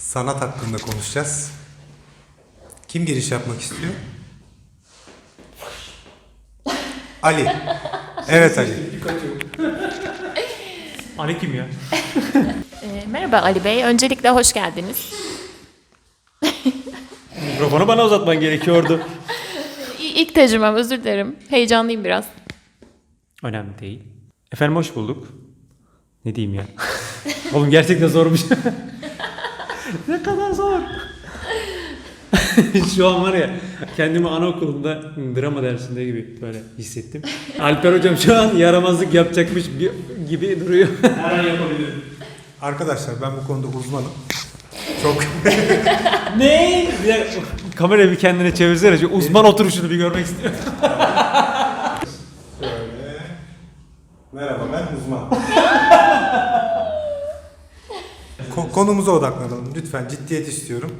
sanat hakkında konuşacağız. Kim giriş yapmak istiyor? Ali. Evet Ali. Ali kim ya? Ee, merhaba Ali Bey. Öncelikle hoş geldiniz. Mikrofonu bana uzatman gerekiyordu. İ- İlk tecrübem özür dilerim. Heyecanlıyım biraz. Önemli değil. Efendim hoş bulduk. Ne diyeyim ya? Oğlum gerçekten zormuş. Ne kadar zor. Şu an var ya kendimi anaokulunda drama dersinde gibi böyle hissettim. Alper hocam şu an yaramazlık yapacakmış gibi duruyor. Her an yapabilirim. Arkadaşlar ben bu konuda uzmanım. Çok Ne? Bir dakika, kamerayı bir kendine çevirsene. Uzman oturuşunu bir görmek istiyorum. Şöyle. Merhaba ben uzman. Ko- konumuza odaklanalım lütfen ciddiyet istiyorum.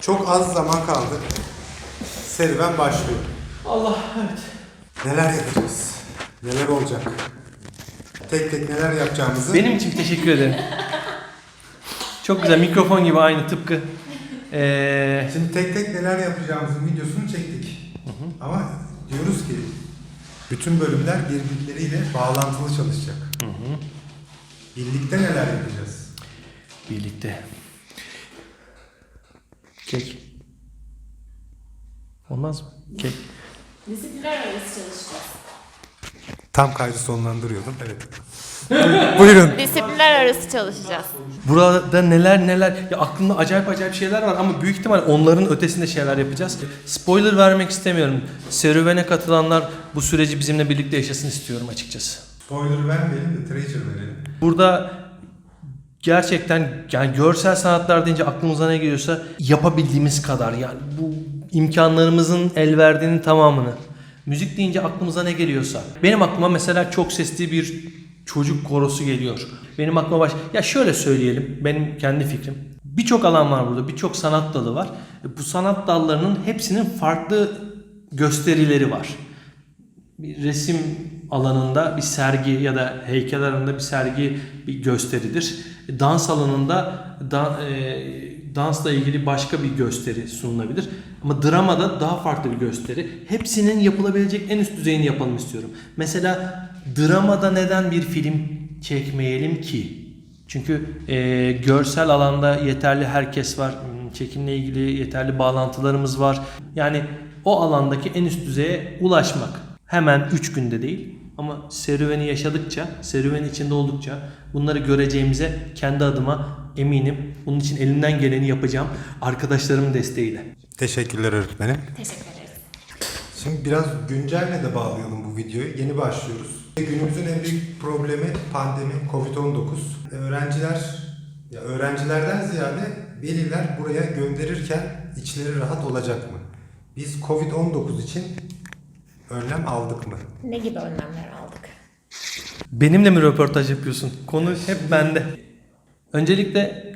Çok az zaman kaldı. Serüven başlıyor. Allah evet. Neler yapacağız? Neler olacak? Tek tek neler yapacağımızı Benim için teşekkür ederim. Çok güzel mikrofon gibi aynı tıpkı. Ee, Şimdi tek tek neler yapacağımızın videosunu çektik. Ama diyoruz ki bütün bölümler birbirleriyle bağlantılı çalışacak. Birlikte neler yapacağız? Birlikte. Kek. Olmaz mı? Kek. Disiplinler arası çalışacağız. Tam kaydı sonlandırıyordum. Evet. Buyurun. Disiplinler arası çalışacağız. Burada neler neler ya aklımda acayip acayip şeyler var ama büyük ihtimal onların ötesinde şeyler yapacağız. Spoiler vermek istemiyorum. Serüvene katılanlar bu süreci bizimle birlikte yaşasın istiyorum açıkçası. Spoiler vermeyelim de treasure verelim. Burada gerçekten yani görsel sanatlar deyince aklımıza ne geliyorsa yapabildiğimiz kadar yani bu imkanlarımızın el verdiğinin tamamını. Müzik deyince aklımıza ne geliyorsa. Benim aklıma mesela çok sesli bir çocuk korosu geliyor. Benim aklıma baş... Ya şöyle söyleyelim benim kendi fikrim. Birçok alan var burada, birçok sanat dalı var. Bu sanat dallarının hepsinin farklı gösterileri var bir resim alanında bir sergi ya da heykel alanında bir sergi bir gösteridir. Dans alanında da, e, dansla ilgili başka bir gösteri sunulabilir. Ama dramada daha farklı bir gösteri. Hepsinin yapılabilecek en üst düzeyini yapalım istiyorum. Mesela dramada neden bir film çekmeyelim ki? Çünkü e, görsel alanda yeterli herkes var. Çekimle ilgili yeterli bağlantılarımız var. Yani o alandaki en üst düzeye ulaşmak. Hemen 3 günde değil ama serüveni yaşadıkça, serüven içinde oldukça bunları göreceğimize kendi adıma eminim. Bunun için elimden geleni yapacağım arkadaşlarımın desteğiyle. Teşekkürler öğretmenim. Teşekkür ederiz. Şimdi biraz güncelle de bağlayalım bu videoyu. Yeni başlıyoruz. Günümüzün en büyük problemi pandemi, Covid-19. Öğrenciler, ya öğrencilerden ziyade veliler buraya gönderirken içleri rahat olacak mı? Biz Covid-19 için önlem aldık mı? Ne gibi önlemler aldık? Benimle mi röportaj yapıyorsun? Konu hep bende. Öncelikle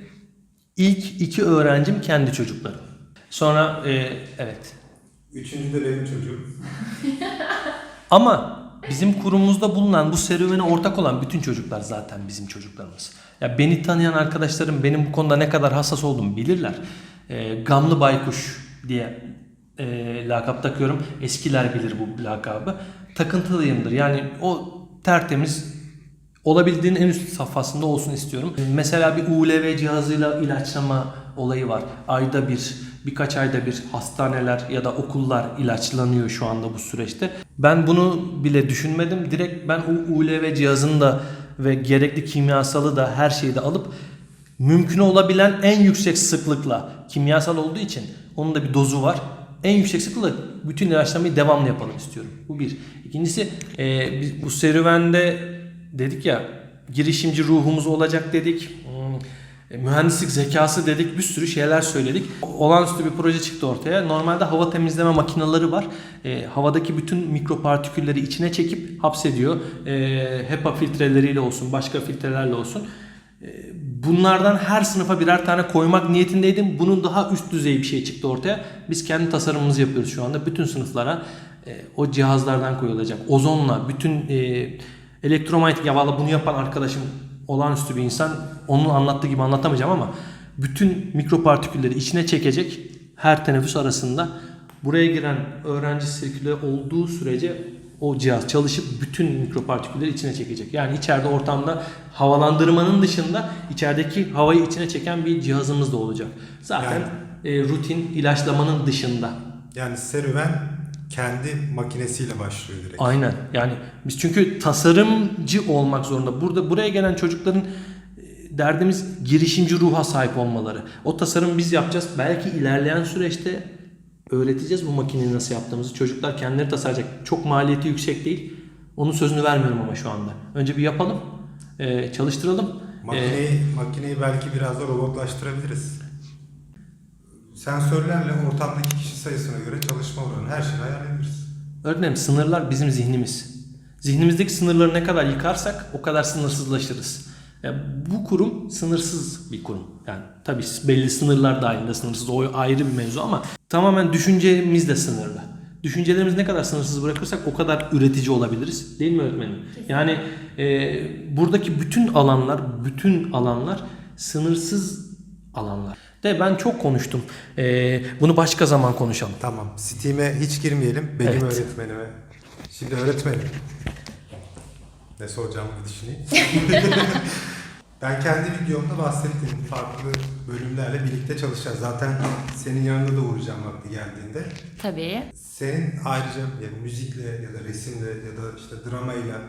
ilk iki öğrencim kendi çocuklarım. Sonra e, evet Üçüncü de benim çocuğum. Ama bizim kurumumuzda bulunan bu serüvene ortak olan bütün çocuklar zaten bizim çocuklarımız. Ya beni tanıyan arkadaşlarım benim bu konuda ne kadar hassas olduğumu bilirler. Ee, Gamlı Baykuş diye e, lakap takıyorum. Eskiler bilir bu lakabı. Takıntılıyımdır. Yani o tertemiz olabildiğinin en üst safhasında olsun istiyorum. Mesela bir ULV cihazıyla ilaçlama olayı var. Ayda bir, birkaç ayda bir hastaneler ya da okullar ilaçlanıyor şu anda bu süreçte. Ben bunu bile düşünmedim. Direkt ben o ULV cihazını da ve gerekli kimyasalı da her şeyi de alıp mümkün olabilen en yüksek sıklıkla kimyasal olduğu için onun da bir dozu var. En yüksek sıklıkla bütün ilaçlamayı devamlı yapalım istiyorum. Bu bir. İkincisi e, biz bu serüvende dedik ya girişimci ruhumuz olacak dedik. Hmm, e, mühendislik zekası dedik. Bir sürü şeyler söyledik. Olağanüstü bir proje çıktı ortaya. Normalde hava temizleme makineleri var. E, havadaki bütün mikropartikülleri içine çekip hapsediyor. E, HEPA filtreleriyle olsun, başka filtrelerle olsun. Bunlardan her sınıfa birer tane koymak niyetindeydim. Bunun daha üst düzey bir şey çıktı ortaya. Biz kendi tasarımımızı yapıyoruz şu anda. Bütün sınıflara e, o cihazlardan koyulacak. Ozonla bütün e, elektromanyetik ya valla bunu yapan arkadaşım olağanüstü bir insan. Onun anlattığı gibi anlatamayacağım ama bütün mikropartikülleri içine çekecek her teneffüs arasında. Buraya giren öğrenci sirküle olduğu sürece o cihaz çalışıp bütün mikropartikülleri içine çekecek. Yani içeride ortamda havalandırmanın dışında içerideki havayı içine çeken bir cihazımız da olacak. Zaten e, rutin ilaçlamanın dışında. Yani serüven kendi makinesiyle başlıyor direkt. Aynen. Yani biz çünkü tasarımcı olmak zorunda. Burada buraya gelen çocukların e, derdimiz girişimci ruha sahip olmaları. O tasarım biz yapacağız. Belki ilerleyen süreçte öğreteceğiz bu makineyi nasıl yaptığımızı. Çocuklar kendileri tasarlayacak. Çok maliyeti yüksek değil. Onun sözünü vermiyorum ama şu anda. Önce bir yapalım. e, çalıştıralım. E, Makineyi, makineyi belki biraz da robotlaştırabiliriz. Sensörlerle ortamdaki kişi sayısına göre çalışma oranı her şeyi ayarlayabiliriz. Öğretmenim sınırlar bizim zihnimiz. Zihnimizdeki sınırları ne kadar yıkarsak o kadar sınırsızlaşırız. Ya bu kurum sınırsız bir kurum. Yani tabii belli sınırlar dahilinde sınırsız o ayrı bir mevzu ama tamamen düşüncemiz de sınırlı. Düşüncelerimizi ne kadar sınırsız bırakırsak o kadar üretici olabiliriz. Değil mi öğretmenim? Yani e, buradaki bütün alanlar, bütün alanlar sınırsız alanlar. De ben çok konuştum. E, bunu başka zaman konuşalım. Tamam. Steam'e hiç girmeyelim. Benim Evet. öğretmenime. Şimdi öğretmenim. Ne soracağımı bir düşüneyim. ben kendi videomda bahsettim. Farklı bölümlerle birlikte çalışacağız. Zaten senin yanında da uğrayacağım vakti geldiğinde. Tabii. Senin ayrıca yani müzikle ya da resimle ya da işte dramayla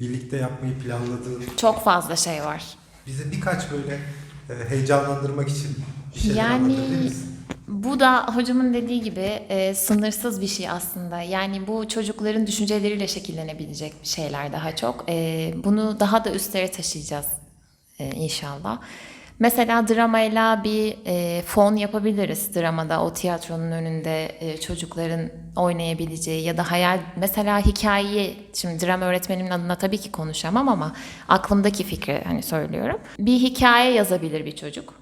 birlikte yapmayı planladığın Çok fazla şey var. bize birkaç böyle e, heyecanlandırmak için bir şeyler Yani- anlatabilir misin? Bu da hocamın dediği gibi e, sınırsız bir şey aslında. Yani bu çocukların düşünceleriyle şekillenebilecek şeyler daha çok. E, bunu daha da üstlere taşıyacağız e, inşallah. Mesela dramayla bir e, fon yapabiliriz dramada o tiyatronun önünde e, çocukların oynayabileceği ya da hayal mesela hikayeyi şimdi drama öğretmenimin adına tabii ki konuşamam ama aklımdaki fikri hani söylüyorum. Bir hikaye yazabilir bir çocuk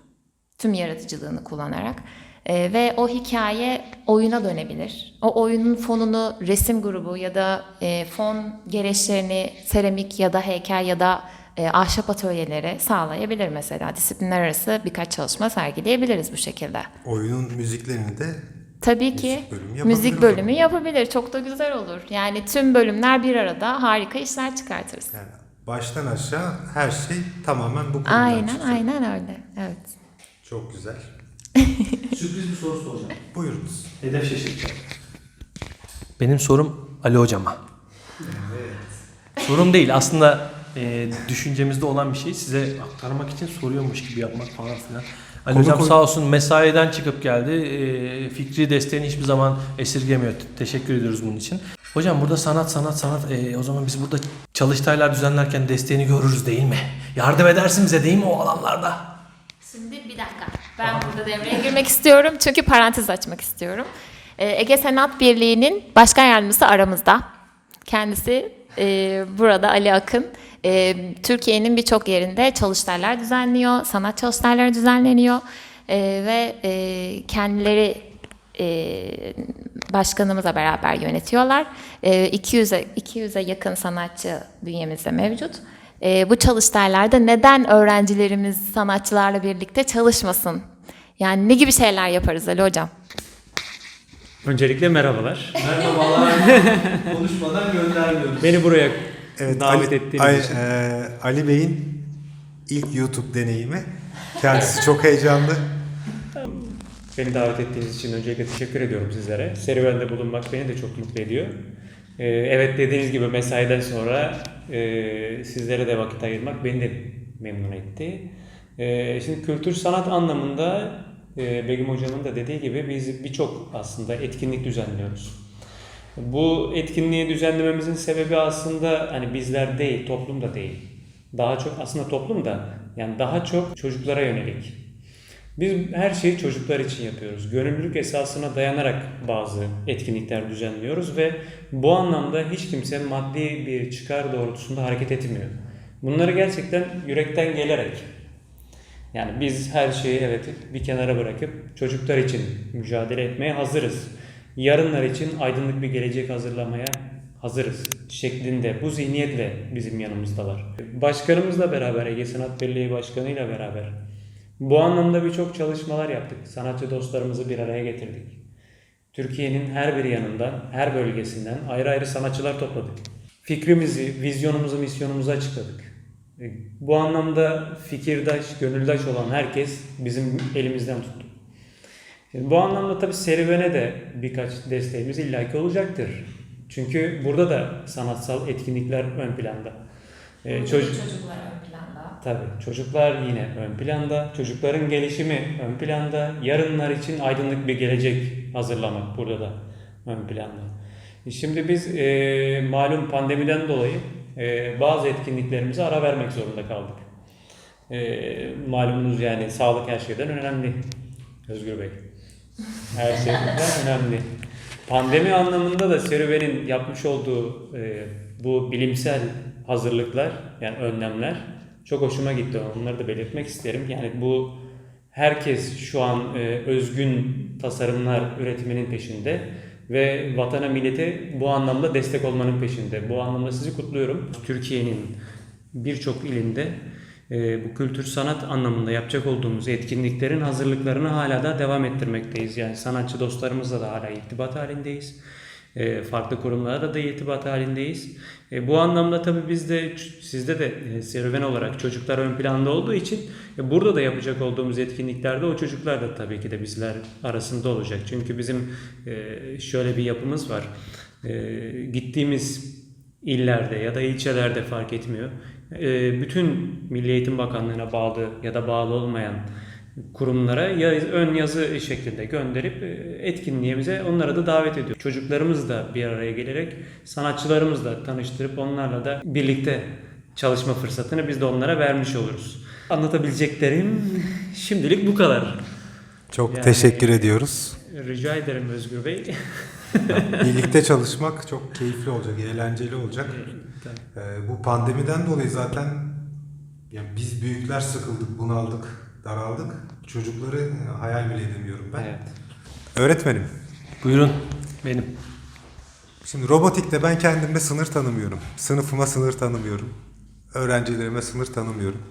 tüm yaratıcılığını kullanarak Ee, ve o hikaye oyuna dönebilir. O oyunun fonunu resim grubu ya da e, fon gereçlerini seramik ya da heykel ya da e, ahşap atölyeleri sağlayabilir mesela. Disiplinler arası birkaç çalışma sergileyebiliriz bu şekilde. Oyunun müziklerini de Tabii ki Müzik bölümü yapabilir müzik bölümü yapabilir. Çok da güzel olur. Yani tüm bölümler bir arada harika işler çıkartırız. yani baştan aşağı her şey tamamen bu konudan Aynen çıkıyor. aynen öyle. Evet. Çok güzel. Sürpriz bir soru soracağım. Buyurunuz. Hedef şaşırtacağım. Benim sorum Ali hocama. Sorum değil aslında e, düşüncemizde olan bir şey size aktarmak için soruyormuş gibi yapmak falan filan. Ali Konu hocam koy- sağ olsun mesaiden çıkıp geldi. E, fikri desteğini hiçbir zaman esirgemiyor. Te- Teşekkür ediyoruz bunun için. Hocam burada sanat sanat sanat. E, o zaman biz burada çalıştaylar düzenlerken desteğini görürüz değil mi? Yardım edersin bize değil mi o alanlarda? Şimdi bir dakika. Ben burada devreye girmek istiyorum çünkü parantez açmak istiyorum. Ee, Ege Sanat Birliği'nin başkan yardımcısı aramızda. Kendisi e, burada Ali Akın. E, Türkiye'nin birçok yerinde çalıştaylar düzenliyor, sanat çalıştayları düzenleniyor E, ve e, kendileri e, başkanımızla beraber yönetiyorlar. E, 200'e 200'e yakın sanatçı bünyemizde mevcut. E, bu çalıştaylarda neden öğrencilerimiz sanatçılarla birlikte çalışmasın? Yani ne gibi şeyler yaparız Ali Hocam? Öncelikle merhabalar. Merhabalar. Konuşmadan göndermiyoruz. Beni buraya Evet, davet Ali, ettiğiniz Ali, için. e, Ali Bey'in ilk YouTube deneyimi. Kendisi çok heyecanlı. Beni davet ettiğiniz için öncelikle teşekkür ediyorum sizlere. Serüvende bulunmak beni de çok mutlu ediyor. Ee, evet dediğiniz gibi mesaiden sonra e, sizlere de vakit ayırmak beni de memnun etti. Ee, şimdi kültür sanat anlamında Begüm Hocam'ın da dediği gibi biz birçok aslında etkinlik düzenliyoruz. Bu etkinliği düzenlememizin sebebi aslında hani bizler değil, toplum da değil. Daha çok aslında toplum da yani daha çok çocuklara yönelik. Biz her şeyi çocuklar için yapıyoruz. Gönüllülük esasına dayanarak bazı etkinlikler düzenliyoruz ve bu anlamda hiç kimse maddi bir çıkar doğrultusunda hareket etmiyor. Bunları gerçekten yürekten gelerek yani biz her şeyi evet bir kenara bırakıp çocuklar için mücadele etmeye hazırız. Yarınlar için aydınlık bir gelecek hazırlamaya hazırız şeklinde bu zihniyetle bizim yanımızdalar. Başkanımızla beraber Ege Sanat Birliği Başkanı ile beraber Bu anlamda birçok çalışmalar yaptık. Sanatçı dostlarımızı bir araya getirdik. Türkiye'nin her bir yanından, her bölgesinden ayrı ayrı sanatçılar topladık. Fikrimizi, vizyonumuzu, misyonumuzu açıkladık. E, Bu anlamda fikirdaş, gönüldaş olan herkes bizim elimizden tuttu. Şimdi bu anlamda tabii serüvene de birkaç desteğimiz illaki olacaktır. Çünkü burada da sanatsal etkinlikler ön planda. E, çocuk, Çocuklar ön planda. Tabii çocuklar yine ön planda, çocukların gelişimi ön planda, yarınlar için aydınlık bir gelecek hazırlamak burada da ön planda. Şimdi biz e, malum pandemiden dolayı e, bazı etkinliklerimize ara vermek zorunda kaldık. E, malumunuz yani sağlık her şeyden önemli Özgür Bey. Her şeyden önemli. Pandemi anlamında da serüvenin yapmış olduğu e, bu bilimsel hazırlıklar yani önlemler çok hoşuma gitti. Onları da belirtmek isterim. Yani bu herkes şu an e, özgün tasarımlar üretiminin peşinde ve vatana millete bu anlamda destek olmanın peşinde. Bu anlamda sizi kutluyorum. Türkiye'nin birçok ilinde e, bu kültür sanat anlamında yapacak olduğumuz etkinliklerin hazırlıklarını hala da devam ettirmekteyiz. Yani sanatçı dostlarımızla da hala irtibat halindeyiz. E, farklı kurumlarla da irtibat halindeyiz. E, bu anlamda tabii biz de sizde de e, serüven olarak çocuklar ön planda olduğu için e, burada da yapacak olduğumuz etkinliklerde o çocuklar da tabii ki de bizler arasında olacak. Çünkü bizim e, şöyle bir yapımız var. Gittiğimiz illerde ya da ilçelerde fark etmiyor. Bütün Milli Eğitim Bakanlığı'na bağlı ya da bağlı olmayan kurumlara ya ön yazı şeklinde gönderip e, etkinliğimize onlara da davet ediyor. Çocuklarımız da bir araya gelerek sanatçılarımızla tanıştırıp onlarla da birlikte çalışma fırsatını biz de onlara vermiş oluruz. Anlatabileceklerim şimdilik bu kadar. Çok Yani- teşekkür ediyoruz. Rica ederim Özgür Bey. Birlikte çalışmak çok keyifli olacak, eğlenceli olacak. Ee, bu pandemiden dolayı zaten yani biz büyükler sıkıldık, bunaldık, daraldık. Çocukları e, hayal bile edemiyorum ben. Evet. Öğretmenim, Buyurun benim. şimdi robotikte ben kendimde sınır tanımıyorum. Sınıfıma sınır tanımıyorum. Öğrencilerime sınır tanımıyorum.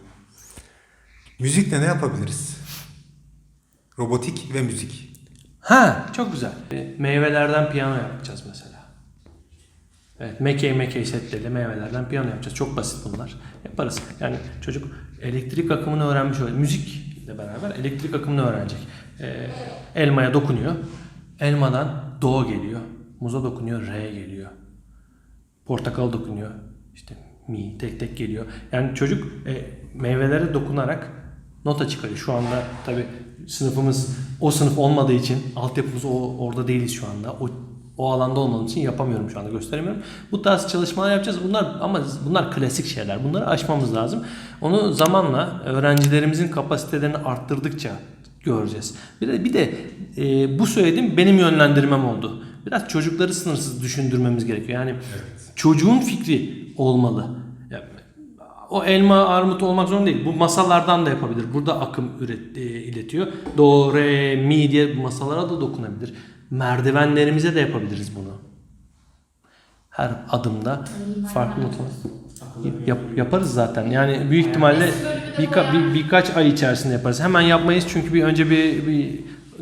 Müzikle ne yapabiliriz? Robotik ve müzik. Ha çok güzel. Meyvelerden piyano yapacağız mesela. Evet mekey mekey setleriyle meyvelerden piyano yapacağız. Çok basit bunlar. Yaparız. Yani çocuk elektrik akımını öğrenmiş oluyor. Müzikle beraber elektrik akımını öğrenecek. E, elmaya dokunuyor. Elmadan do geliyor. Muza dokunuyor re geliyor. Portakal dokunuyor. İşte mi tek tek geliyor. Yani çocuk e, meyvelere dokunarak nota çıkarıyor. Şu anda tabi sınıfımız o sınıf olmadığı için altyapımız o orada değiliz şu anda. O o alanda olmadığım için yapamıyorum şu anda gösteremiyorum. Bu tarz çalışmalar yapacağız. Bunlar ama bunlar klasik şeyler. Bunları aşmamız lazım. Onu zamanla öğrencilerimizin kapasitelerini arttırdıkça göreceğiz. Bir de bir de e, bu söylediğim benim yönlendirmem oldu. Biraz çocukları sınırsız düşündürmemiz gerekiyor. Yani çocuğun fikri olmalı. O elma armut olmak zorunda değil. Bu masallardan da yapabilir. Burada akım üret, e, iletiyor. Do, re, mi diye masalara da dokunabilir. Merdivenlerimize de yapabiliriz bunu. Her adımda farklı noktalar. Yap, yaparız zaten. Yani büyük ihtimalle birka, bir, birkaç ay içerisinde yaparız. Hemen yapmayız çünkü bir önce bir, bir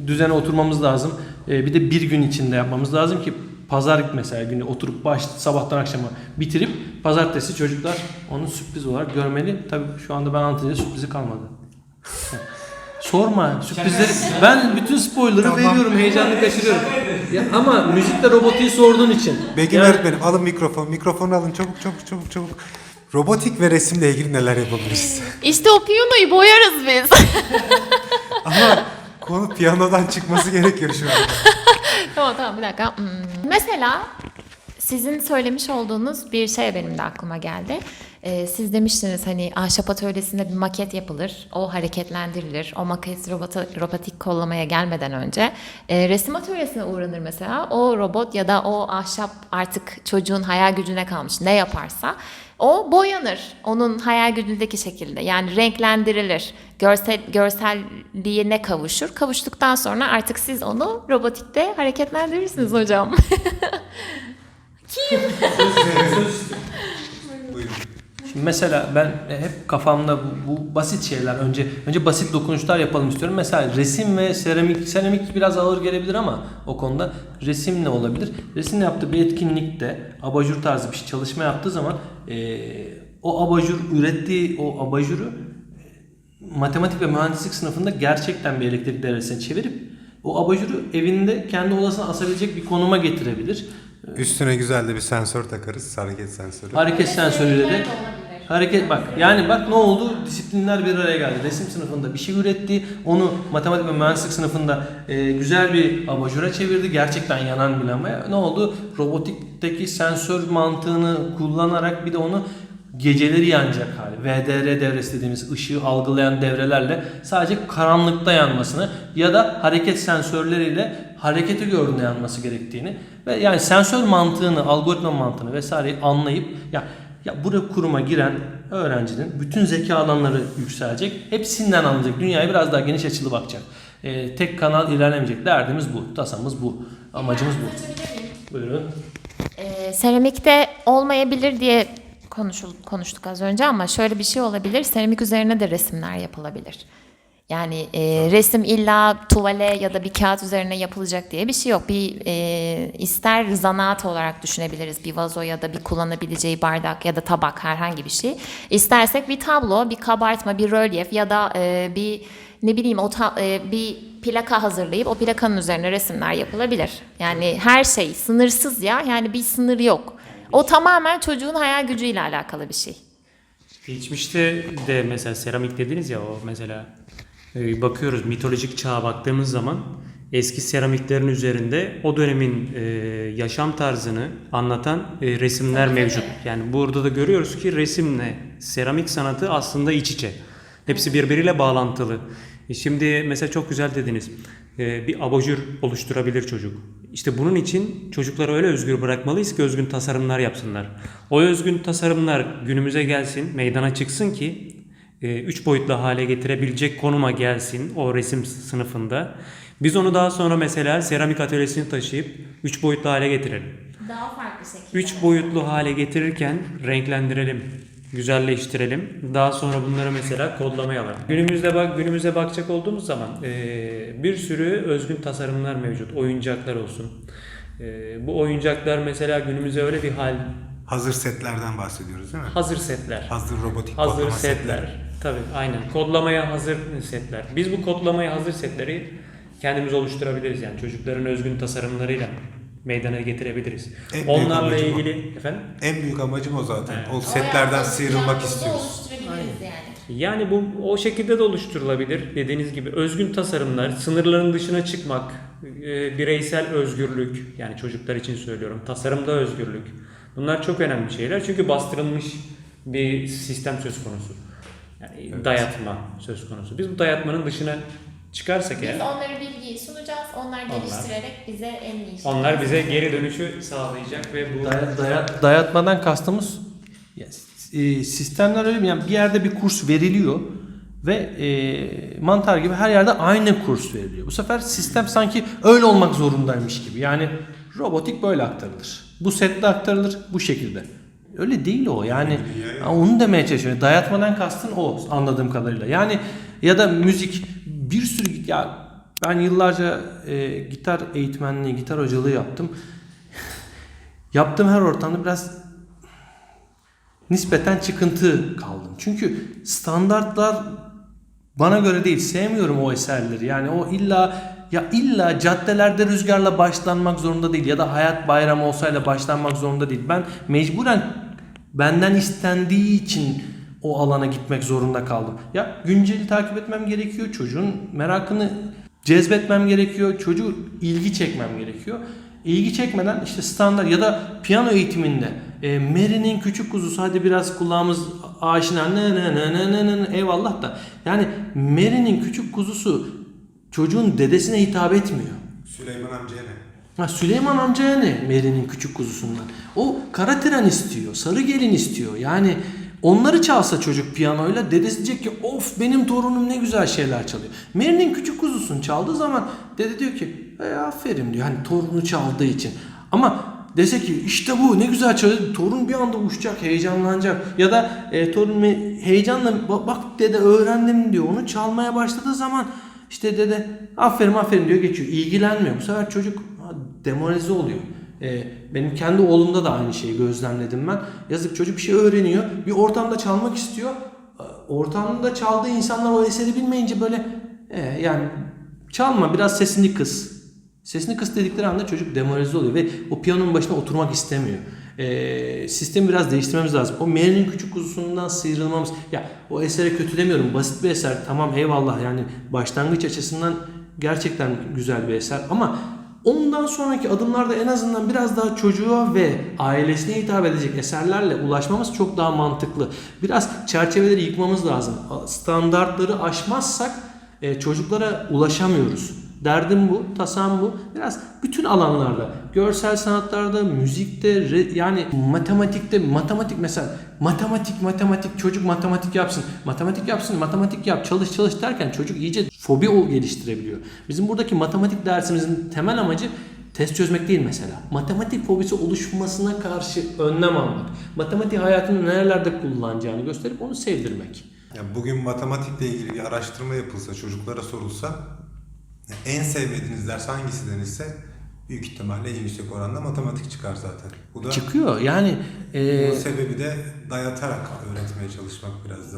düzene oturmamız lazım. Ee, bir de bir gün içinde yapmamız lazım ki pazar mesela günü oturup baş sabahtan akşama bitirip pazartesi çocuklar onu sürpriz olarak görmeli. Tabii şu anda ben anlatınca sürprizi kalmadı. Sorma sürprizleri. Ben bütün spoiler'ı Tamam. veriyorum, heyecanlı kaçırıyorum. Ya ama müzikte robotiği sorduğun için. Begüm Yani- öğretmenim alın mikrofon. Mikrofonu alın çabuk çabuk çabuk çabuk. Robotik ve resimle ilgili neler yapabiliriz? İşte o piyanoyu boyarız biz. Ama konu piyanodan çıkması gerekiyor şu an. tamam tamam bir dakika. Hmm. Mesela sizin söylemiş olduğunuz bir şey benim de aklıma geldi. Ee, siz demiştiniz hani ahşap atölyesinde bir maket yapılır, o hareketlendirilir. O maket robota, robotik kollamaya gelmeden önce e, resim atölyesine uğranır mesela. O robot ya da o ahşap artık çocuğun hayal gücüne kalmış ne yaparsa o boyanır onun hayal gücündeki şekilde. Yani renklendirilir. Görsel, görselliğine kavuşur. Kavuştuktan sonra artık siz onu robotikte hareketlendirirsiniz hocam. Mesela ben hep kafamda bu, bu basit şeyler önce önce basit dokunuşlar yapalım istiyorum. Mesela resim ve seramik seramik biraz ağır gelebilir ama o konuda resim ne olabilir? Resim yaptığı bir etkinlikte abajur tarzı bir şey çalışma yaptığı zaman eee, o abajur ürettiği o abajuru matematik ve mühendislik sınıfında gerçekten bir elektrik devresine çevirip o abajuru evinde kendi odasına asabilecek bir konuma getirebilir. Üstüne güzel de bir sensör takarız. Hareket sensörü. Hareket sensörüyle de hareket bak yani bak ne oldu disiplinler bir araya geldi. Resim sınıfında bir şey üretti. Onu matematik ve mühendislik sınıfında e, güzel bir abajura çevirdi. Gerçekten yanan bir lambaya. Ne oldu? Robotikteki sensör mantığını kullanarak bir de onu geceleri yanacak hali. VDR devresi dediğimiz ışığı algılayan devrelerle sadece karanlıkta yanmasını ya da hareket sensörleriyle hareketi gördüğünde yanması gerektiğini ve yani sensör mantığını, algoritma mantığını vesaireyi anlayıp ya ya bu kuruma giren öğrencinin bütün zeka alanları yükselecek. Hepsinden anlayacak. Dünyaya biraz daha geniş açılı bakacak. Ee, tek kanal ilerlemeyecek. Derdimiz bu. Tasamız bu. Amacımız bu. Buyurun. Ee, seramikte olmayabilir diye konuştuk az önce ama şöyle bir şey olabilir. Seramik üzerine de resimler yapılabilir. Yani e, resim illa tuvale ya da bir kağıt üzerine yapılacak diye bir şey yok. Bir e, ister zanaat olarak düşünebiliriz bir vazo ya da bir kullanabileceği bardak ya da tabak herhangi bir şey. İstersek bir tablo, bir kabartma, bir rölyef ya da e, bir ne bileyim o ta- e, bir plaka hazırlayıp o plakanın üzerine resimler yapılabilir. Yani her şey sınırsız ya. Yani bir sınır yok. O tamamen çocuğun hayal gücüyle alakalı bir şey. Geçmişte de mesela seramik dediniz ya o mesela bakıyoruz mitolojik çağa baktığımız zaman eski seramiklerin üzerinde o dönemin e, yaşam tarzını anlatan e, resimler mevcut. Yani burada da görüyoruz ki resimle seramik sanatı aslında iç içe. Hepsi birbiriyle bağlantılı. E, Şimdi mesela çok güzel dediniz. E, bir abajur oluşturabilir çocuk. İşte bunun için çocukları öyle özgür bırakmalıyız ki özgün tasarımlar yapsınlar. O özgün tasarımlar günümüze gelsin, meydana çıksın ki üç boyutlu hale getirebilecek konuma gelsin o resim sınıfında. Biz onu daha sonra mesela seramik atölyesini taşıyıp üç boyutlu hale getirelim. Daha farklı şekilde. Üç boyutlu hale getirirken renklendirelim, güzelleştirelim. Daha sonra bunları mesela kodlamayalım. Günümüzde bak günümüze bakacak olduğumuz zaman eee, bir sürü özgün tasarımlar mevcut. Oyuncaklar olsun. Eee, bu oyuncaklar mesela günümüze öyle bir hal Hazır setlerden bahsediyoruz değil mi? hazır setler. Hazır robotik Hazır kodlama setler. Tabii aynen. Kodlamaya hazır setler. Biz bu kodlamaya hazır setleri kendimiz oluşturabiliriz yani çocukların özgün tasarımlarıyla meydana getirebiliriz. En Onlarla amacım o. ilgili efendim En büyük amacım o zaten. O setlerden sıyrılmak istiyoruz. yani. Yani bu o şekilde de oluşturulabilir. Dediğiniz gibi özgün tasarımlar, sınırların dışına çıkmak, e, bireysel özgürlük yani çocuklar için söylüyorum. Tasarımda özgürlük. Bunlar çok önemli şeyler çünkü bastırılmış bir sistem söz konusu. Yani dayatma söz konusu. Biz bu dayatmanın dışına çıkarsak eğer Biz onlara bilgiyi sunacağız. Onlar geliştirerek bize en iyi şey. onlar bize geri dönüşü sağlayacak ve bu Daya- daya- dayatmadan kastımız e, sistemler öyle mi? Yani bir yerde bir kurs veriliyor ve e, mantar gibi her yerde aynı kurs veriliyor. Bu sefer sistem sanki öyle olmak zorundaymış gibi. Yani robotik böyle aktarılır. Bu sette aktarılır bu şekilde. Öyle değil o yani onu demeye çalışıyorum. Dayatmadan kastın o anladığım kadarıyla. Yani ya da müzik bir sürü ya ben yıllarca e, gitar eğitmenliği, gitar hocalığı yaptım. Yaptığım her ortamda biraz nispeten çıkıntı kaldım. Çünkü standartlar bana göre değil. Sevmiyorum o eserleri. Yani o illa ya illa caddelerde rüzgarla başlanmak zorunda değil ya da hayat bayramı olsayla başlanmak zorunda değil. Ben mecburen benden istendiği için o alana gitmek zorunda kaldım. Ya günceli takip etmem gerekiyor. Çocuğun merakını cezbetmem gerekiyor. Çocuğu ilgi çekmem gerekiyor. İlgi çekmeden işte standart ya da piyano eğitiminde e, Mary'nin küçük kuzusu hadi biraz kulağımız aşina ne ne ne ne ne ne eyvallah da yani Mary'nin küçük kuzusu çocuğun dedesine hitap etmiyor. Süleyman amcaya ne? Ha, Süleyman amcaya ne Mary'nin küçük kuzusundan? O kara tren istiyor, sarı gelin istiyor. Yani onları çalsa çocuk piyanoyla dedesi diyecek ki of benim torunum ne güzel şeyler çalıyor. Mary'nin küçük kuzusunu çaldığı zaman dede diyor ki e, aferin diyor hani torunu çaldığı için. Ama dese ki işte bu ne güzel çalıyor. Torun bir anda uçacak, heyecanlanacak. Ya da e, torun heyecanla "Ba- bak dede öğrendim diyor. Onu çalmaya başladığı zaman işte dede aferin aferin diyor geçiyor. İlgilenmiyor. Bu sefer çocuk demoralize oluyor. E, benim kendi oğlumda da aynı şeyi gözlemledim ben. Yazık çocuk bir şey öğreniyor. Bir ortamda çalmak istiyor. E, Ortamda çaldığı insanlar o eseri bilmeyince böyle e, yani çalma biraz sesini kıs. Sesini kıs dedikleri anda çocuk demoralize oluyor ve o piyanonun başına oturmak istemiyor. Ee, sistemi biraz değiştirmemiz lazım. O Mary'nin küçük kuzusundan sıyrılmamız. Ya o esere kötü demiyorum. Basit bir eser. Tamam eyvallah yani başlangıç açısından gerçekten güzel bir eser ama ondan sonraki adımlarda en azından biraz daha çocuğa ve ailesine hitap edecek eserlerle ulaşmamız çok daha mantıklı. Biraz çerçeveleri yıkmamız lazım. Standartları aşmazsak e, çocuklara ulaşamıyoruz. Derdim bu, tasam bu. Biraz bütün alanlarda, görsel sanatlarda, müzikte, re- yani matematikte, matematik mesela matematik, matematik, çocuk matematik yapsın, matematik yapsın, matematik yap, çalış çalış derken çocuk iyice fobi o geliştirebiliyor. Bizim buradaki matematik dersimizin temel amacı test çözmek değil mesela. Matematik fobisi oluşmasına karşı önlem almak. Matematik hayatını nerelerde kullanacağını gösterip onu sevdirmek. Ya bugün matematikle ilgili bir araştırma yapılsa, çocuklara sorulsa en sevmediğiniz ders hangisi denilse büyük ihtimalle en yüksek oranda matematik çıkar zaten. Bu da Çıkıyor yani e, bunun sebebi de dayatarak öğretmeye çalışmak biraz da.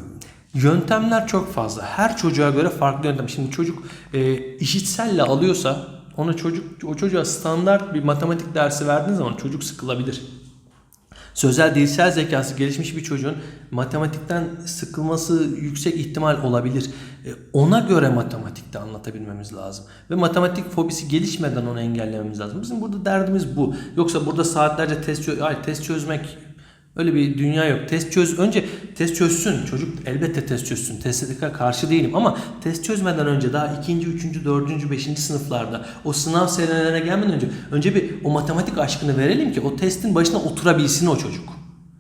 Yöntemler çok fazla. Her çocuğa göre farklı yöntem. Şimdi çocuk e, işitselle alıyorsa ona çocuk o çocuğa standart bir matematik dersi verdiğiniz zaman çocuk sıkılabilir. Sözel dilsel zekası gelişmiş bir çocuğun matematikten sıkılması yüksek ihtimal olabilir. E, Ona göre matematikte anlatabilmemiz lazım. Ve matematik fobisi gelişmeden onu engellememiz lazım. Bizim burada derdimiz bu. Yoksa burada saatlerce test, ay, test çözmek Öyle bir dünya yok. Test çöz önce test çözsün. Çocuk elbette test çözsün. Teste karşı değilim ama test çözmeden önce daha ikinci, üçüncü, dördüncü, beşinci sınıflarda o sınav senelerine gelmeden önce önce bir o matematik aşkını verelim ki o testin başına oturabilsin o çocuk.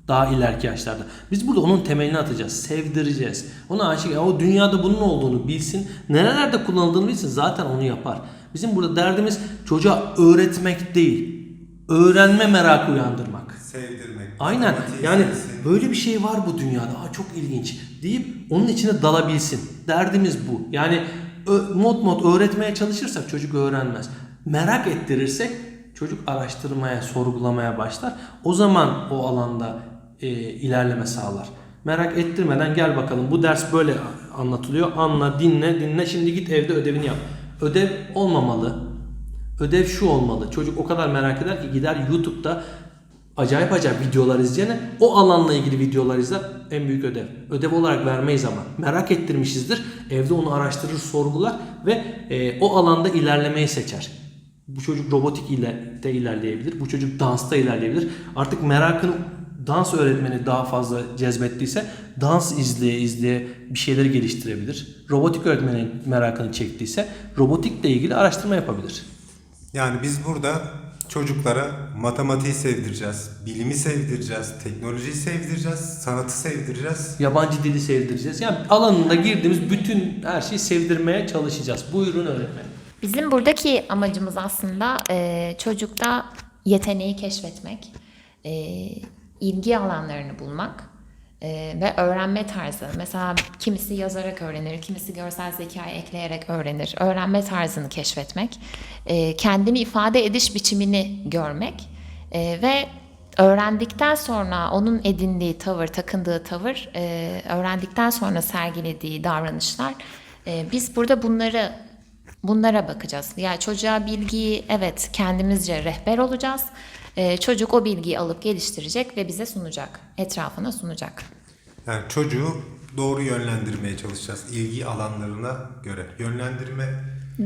Daha ileriki yaşlarda. Biz burada onun temelini atacağız. Sevdireceğiz. Ona aşık, o dünyada bunun olduğunu bilsin. Nerelerde kullanıldığını bilsin. Zaten onu yapar. Bizim burada derdimiz çocuğa öğretmek değil. Öğrenme merakı uyandırmak. Sevdirmek. Aynen. Yani böyle bir şey var bu dünyada. Aa, çok ilginç deyip onun içine dalabilsin. Derdimiz bu. Yani mod mod öğretmeye çalışırsak çocuk öğrenmez. Merak ettirirsek çocuk araştırmaya, sorgulamaya başlar. O zaman o alanda e, ilerleme sağlar. Merak ettirmeden gel bakalım bu ders böyle anlatılıyor. Anla, dinle, dinle. Şimdi git evde ödevini yap. Ödev olmamalı. Ödev şu olmalı. Çocuk o kadar merak eder ki gider YouTube'da acayip acayip videolar izleyene o alanla ilgili videolar izler en büyük ödev. Ödev olarak vermeyiz ama merak ettirmişizdir. Evde onu araştırır, sorgular ve e, o alanda ilerlemeyi seçer. Bu çocuk robotik ile de ilerleyebilir. Bu çocuk dansta ilerleyebilir. Artık merakını dans öğretmeni daha fazla cezbettiyse dans izleye izleye bir şeyleri geliştirebilir. Robotik öğretmeni merakını çektiyse robotikle ilgili araştırma yapabilir. Yani biz burada çocuklara matematiği sevdireceğiz, bilimi sevdireceğiz, teknolojiyi sevdireceğiz, sanatı sevdireceğiz. Yabancı dili sevdireceğiz. Yani alanında girdiğimiz bütün her şeyi sevdirmeye çalışacağız. Buyurun öğretmenim. Bizim buradaki amacımız aslında e, çocukta yeteneği keşfetmek, e, ilgi alanlarını bulmak e, ve öğrenme tarzı. Mesela kimisi yazarak öğrenir, kimisi görsel zekayı ekleyerek öğrenir. Öğrenme tarzını keşfetmek, e, kendini ifade ediş biçimini görmek e, ve öğrendikten sonra onun edindiği tavır, takındığı tavır, e, öğrendikten sonra sergilediği davranışlar. e, biz burada bunları Bunlara bakacağız. Yani çocuğa bilgiyi evet kendimizce rehber olacağız. Ee, çocuk o bilgiyi alıp geliştirecek ve bize sunacak. Etrafına sunacak. Yani çocuğu doğru yönlendirmeye çalışacağız ilgi alanlarına göre. Yönlendirme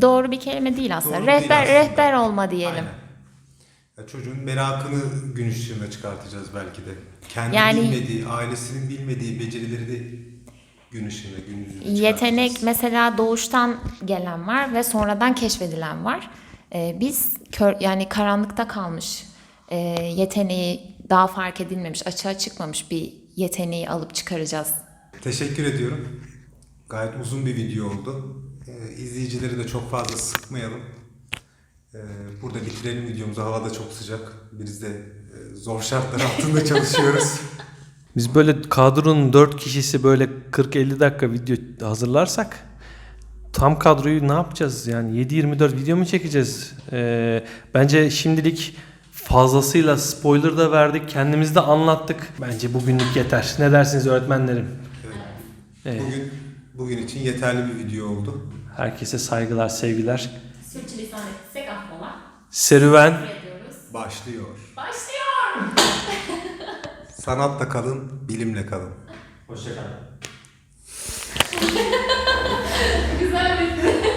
Doğru bir kelime değil aslında. Doğru değil rehber aslında. rehber olma diyelim. Aynen. Ya çocuğun merakını gün ışığına çıkartacağız belki de. Kendi Yani- bilmediği, ailesinin bilmediği becerileri de gün ışığına, gün yüzüne. Yetenek mesela doğuştan gelen var ve sonradan keşfedilen var. Ee, biz kör, yani karanlıkta kalmış e, yeteneği daha fark edilmemiş, açığa çıkmamış bir yeteneği alıp çıkaracağız. Teşekkür ediyorum. Gayet uzun bir video oldu. Ee, izleyicileri de çok fazla sıkmayalım. Ee, burada bitirelim videomuzu. Hava da çok sıcak. Biz de e, zor şartlar altında çalışıyoruz. Biz böyle kadronun 4 kişisi böyle 40-50 dakika video hazırlarsak tam kadroyu ne yapacağız? Yani 7-24 video mu çekeceğiz? Ee, bence şimdilik fazlasıyla spoiler da verdik. Kendimiz de anlattık. Bence bugünlük yeter. Ne dersiniz öğretmenlerim? Evet. Bugün bugün için yeterli bir video oldu. Herkese saygılar, sevgiler. Sürçülisan etsek affola. Serüven. Başlıyor. Başlıyor. Sanatla kalın, bilimle kalın. Hoşçakalın. Güzel bitti.